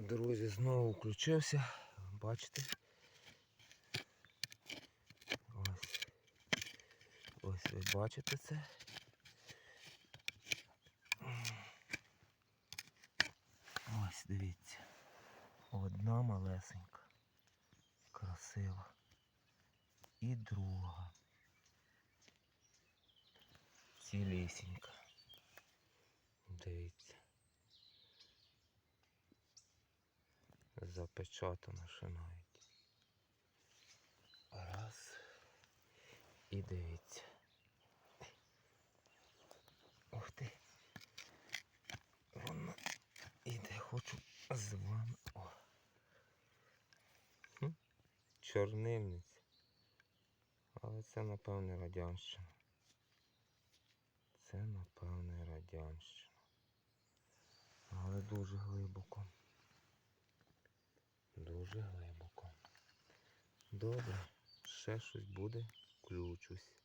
Друзі, знову включився. Бачите? Ось. Ось ви бачите це. Ось дивіться. Одна малесенька. Красива. І друга. Цілісінька. Дивіться. Запечатано ще навіть. Раз. І дивіться. Ух ти. Воно іде, хочу з вами. О. Хм. Чорнильниця. Але це напевне радянщина. Це напевне радянщина. Але дуже глибоко. Дуже глибоко. Добре, ще щось буде, включусь.